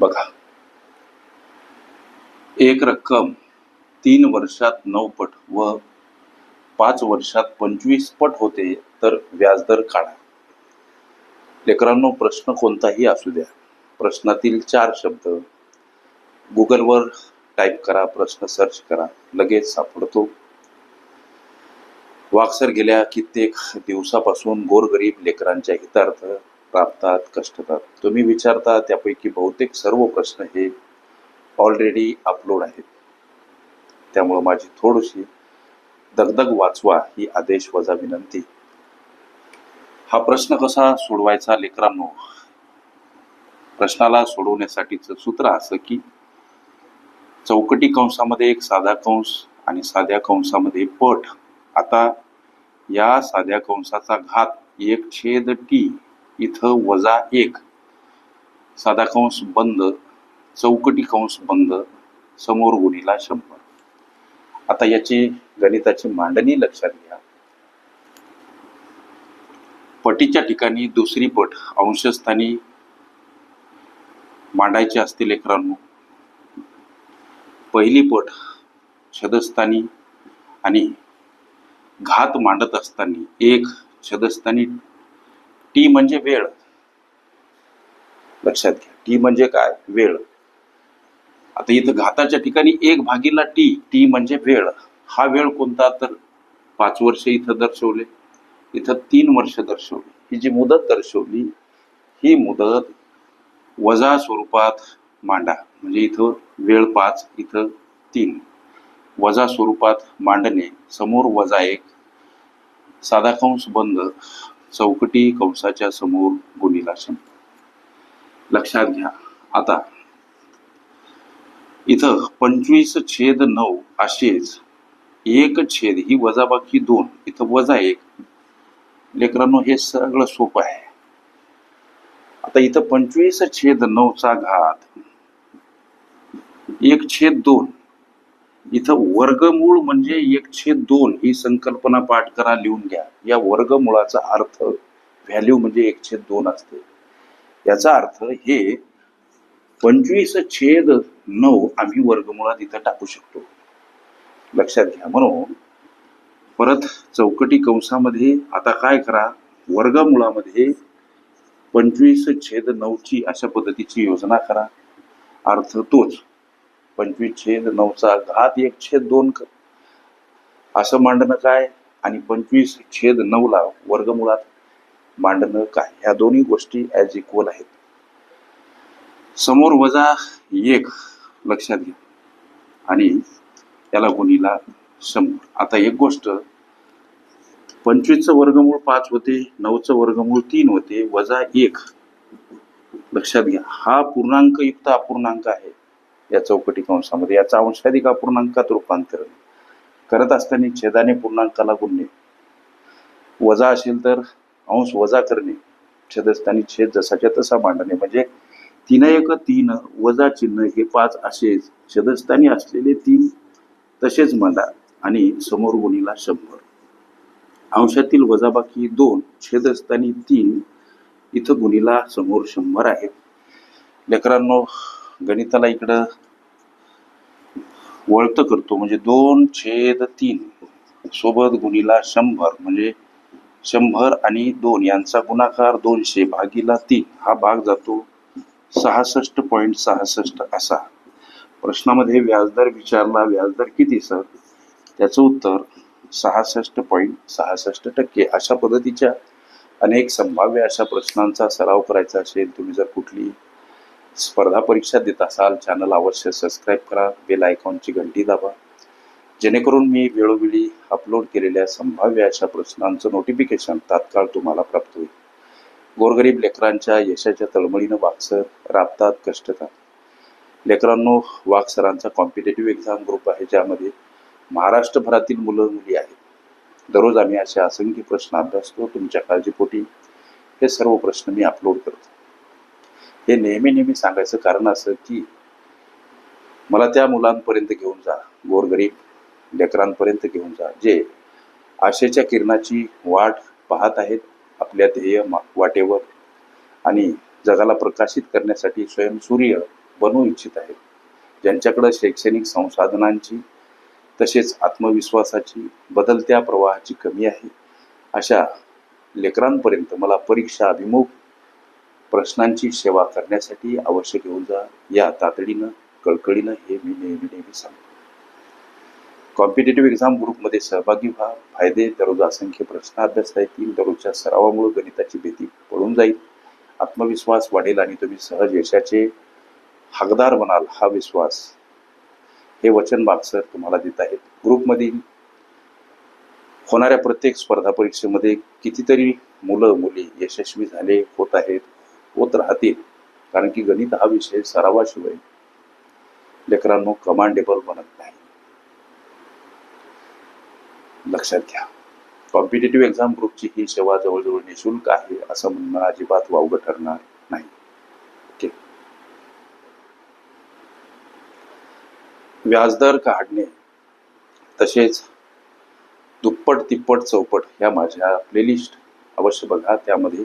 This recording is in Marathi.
बघा. एक रक्कम तीन वर्षात नऊ पट व पाच वर्षात पंचवीस पट होते तर व्याजदर काढा. लेकरांनो प्रश्न कोणताही असू द्या. प्रश्नातील चार शब्द. गुगलवर टाईप करा प्रश्न सर्च करा लगेच सापडतो. वाक्सर गेल्या कित्येक दिवसापासून गोरगरीब लेकरांच्या हितार्थ राबतात कष्टतात तुम्ही विचारता त्यापैकी बहुतेक सर्व प्रश्न हे ऑलरेडी अपलोड आहेत. त्यामुळं माझी थोडीशी दगदग वाचवा ही आदेश वजा विनंती. हा प्रश्न कसा सोडवायचा लेकरांनो? प्रश्नाला सोडवण्यासाठीचं सूत्र असं की चौकटी कंसामध्ये एक साधा कंस आणि साध्या कंसामध्ये पट. आता या साध्या कंसाचा घात एक छेद टी इथं वजा एक. साधा कंस बंद चौकटी कंस बंद समोर गुणीला शंभर. आता याची गणिताची मांडणी लक्षात घ्या. पटीच्या ठिकाणी दुसरी पट अंशस्थानी मांडायची असते लेकरांनो. पहिली पट छदस्थानी आणि घात मांडत असताना एक छदस्थानी टी म्हणजे वेळ. लक्षात घ्या टी म्हणजे काय? वेळ. आता इथं घाताच्या ठिकाणी एक भागीला टी टी म्हणजे वेळ. हा वेळ कोणता? तर पाच वर्ष इथं दर्शवले. इथं तीन वर्ष दर्शवली. ही जी मुदत दर्शवली ही मुदत वजा स्वरूपात मांडा. म्हणजे इथं वेळ पाच इथं तीन. वजा स्वरूपात मांडणे समोर वजा एक. साधा कंस बंद. चौकटी कंसाच्या समोर गुणीला शंभर. लक्षात घ्या आता. इथं पंचवीस छेद नऊ असेच एक छेद ही वजाबाकी दोन इथं वजा एक. लेकरांनो हे सगळं सोपं आहे. आता इथं पंचवीस छेद नऊचा घात एक छेद दोन. इथं वर्गमूळ म्हणजे एक छेद दोन ही संकल्पना पाठ करा लिहून घ्या. या वर्गमुळाचा अर्थ व्हॅल्यू म्हणजे एक छेद दोन असते. याचा अर्थ हे पंचवीस छेद नऊ आम्ही वर्गमुळात इथं टाकू शकतो. लक्षात घ्या. म्हणून परत चौकटी कंसामध्ये आता काय करा वर्गमुळामध्ये पंचवीस छेद नऊची अशा पद्धतीची योजना करा. अर्थ तोच. पंचवीस छेद नऊचा घात एक छेद दोन असं मांडणं काय? आणि पंचवीस छेद नऊला वर्गमुळात मांडणं काय? ह्या दोन्ही गोष्टी ॲज इक्वल आहेत. समोर वजा एक लक्षात घ्या. आणि त्याला गुणीला शंभर आता एक गोष्ट पंचवीसचं वर्गमूळ पाच होते नऊचं वर्गमूळ तीन होते वजा एक. लक्षात घ्या. हा पूर्णांक युक्त अपूर्णांक आहे. या चौकटी कंसामध्ये याचा अंशाधिक अपूर्णांकात रूपांतरण करत असताना छेदाने पूर्णांकाला गुणणे वजा असेल तर अंश वजा करणे. छेदस्थानी छेद जसाच्या तसा मांडणे. म्हणजे तीन एक तीन वजा चिन्ह हे पाच असेच. छेदस्थानी असलेले तीन तसेच मांडा आणि समोर गुणीला शंभर. अंशातील वजाबाकी दोन छेदस्थानी तीन इथं गुणीला समोर शंभर आहेत लेकरांनो गणिताला इकडं वळतं करतो. म्हणजे दोन छेद तीन सोबत गुणीला शंभर. म्हणजे शंभर आणि दोन यांचा गुणाकार दोनशे भागीला तीन. हा भाग जातो सहासष्ट पॉईंट सहासष्ट असा. प्रश्नामध्ये व्याजदर विचारला. व्याजदर किती सर? त्याचं उत्तर सहासष्ट पॉईंट सहासष्ट टक्के. अशा पद्धतीच्या अनेक संभाव्य अशा प्रश्नांचा सराव करायचा असेल तुम्ही जर कुठली स्पर्धा परीक्षा देत असाल चॅनल अवश्य सबस्क्राईब करा बेल आयकॉनची घंटी दाबा. जेणेकरून मी वेळोवेळी अपलोड केलेल्या संभाव्य अशा प्रश्नांचं नोटिफिकेशन तात्काळ तुम्हाला प्राप्त होईल. गोरगरीब लेकरांच्या यशाच्या तळमळीनं वाक्सर राबतात कष्टतात. लेकरांनो वाक्सरांचा कॉम्पिटेटिव्ह एक्झाम ग्रुप आहे ज्यामध्ये महाराष्ट्रभरातील मुलं मुली आहेत. दररोज आम्ही असे असंख्य प्रश्न अभ्यासतो तुमच्या काळजीपोटी. हे सर्व प्रश्न मी अपलोड करतो. हे नेहमी नेहमी सांगायचं कारण असं की मला त्या मुलांपर्यंत घेऊन जा गोरगरीब लेकरांपर्यंत घेऊन जा जे आशेच्या किरणाची वाट पाहत आहेत आपल्या ध्येय मा- वाटेवर आणि जगाला प्रकाशित करण्यासाठी स्वयंसूर्य बनू बनवू इच्छित आहेत. ज्यांच्याकडं शैक्षणिक संसाधनांची तसेच आत्मविश्वासाची बदलत्या प्रवाहाची कमी आहे अशा लेकरांपर्यंत मला परीक्षा अभिमुख प्रश्नांची सेवा करण्यासाठी अवश्य घेऊन जा. या तातडीनं कळकळीनं हे मी नेहमी नेहमी सांगतो. कॉम्पिटेटिव्ह एक्झाम ग्रुपमध्ये सहभागी व्हा. फायदे दररोज असंख्य प्रश्न अभ्यासता येतील. दररोजच्या सरावामुळे गणिताची भीती पळून जाईल. आत्मविश्वास वाढेल आणि तुम्ही सहज यशाचे हकदार बनाल हा विश्वास हे वचन सर तुम्हाला देत आहेत. ग्रुपमधील होणाऱ्या प्रत्येक स्पर्धा परीक्षेमध्ये कितीतरी मुलं मुली यशस्वी झाले होत आहेत. होत राहतील. कारण की गणित हा विषय सरावाशिवाय लेकरांनो कमांडेबल बनत नाही. लक्षात घ्या. कॉम्पिटेटिव्ह एक्झाम ग्रुपची ही सेवा जवळजवळ निशुल्क आहे असं म्हणणं अजिबात वावगं ठरणार नाही. ओके व्याजदर काढणे तसेच दुप्पट तिप्पट चौपट ह्या माझ्या प्लेलिस्ट अवश्य बघा. त्यामध्ये